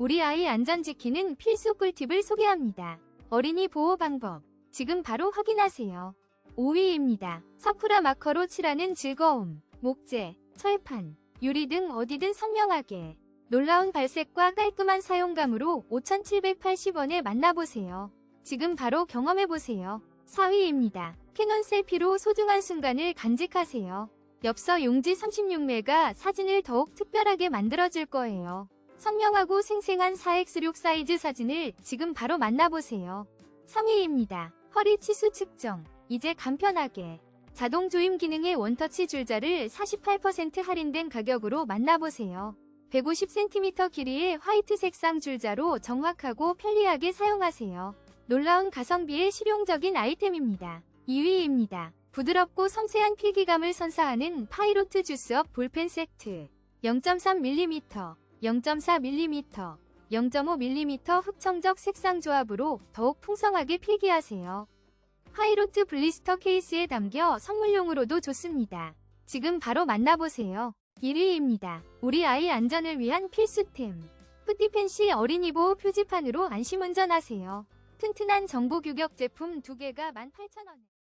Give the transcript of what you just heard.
우리 아이 안전 지키는 필수 꿀팁을 소개합니다. 어린이 보호 방법. 지금 바로 확인하세요. 5위입니다. 사쿠라 마커로 칠하는 즐거움. 목재, 철판, 유리 등 어디든 선명하게. 놀라운 발색과 깔끔한 사용감으로 5,780원에 만나보세요. 지금 바로 경험해보세요. 4위입니다. 캐논 셀피로 소중한 순간을 간직하세요. 엽서 용지 36매가 사진을 더욱 특별하게 만들어줄 거예요. 선명하고 생생한 4X6 사이즈 사진을 지금 바로 만나보세요. 3위입니다. 허리 치수 측정. 이제 간편하게. 자동 조임 기능의 원터치 줄자를 48% 할인된 가격으로 만나보세요. 150cm 길이의 화이트 색상 줄자로 정확하고 편리하게 사용하세요. 놀라운 가성비의 실용적인 아이템입니다. 2위입니다. 부드럽고 섬세한 필기감을 선사하는 파이로트 주스업 볼펜 세트. 0.3mm, 0.4mm, 0.5mm 흑청적 색상 조합으로 더욱 풍성하게 필기하세요. 하이로트 블리스터 케이스에 담겨 선물용으로도 좋습니다. 지금 바로 만나보세요. 1위입니다. 우리 아이 안전을 위한 필수템. 푸티펜시 어린이 보호 표지판으로 안심 운전하세요. 튼튼한 정보 규격 제품 2개가 18,000원에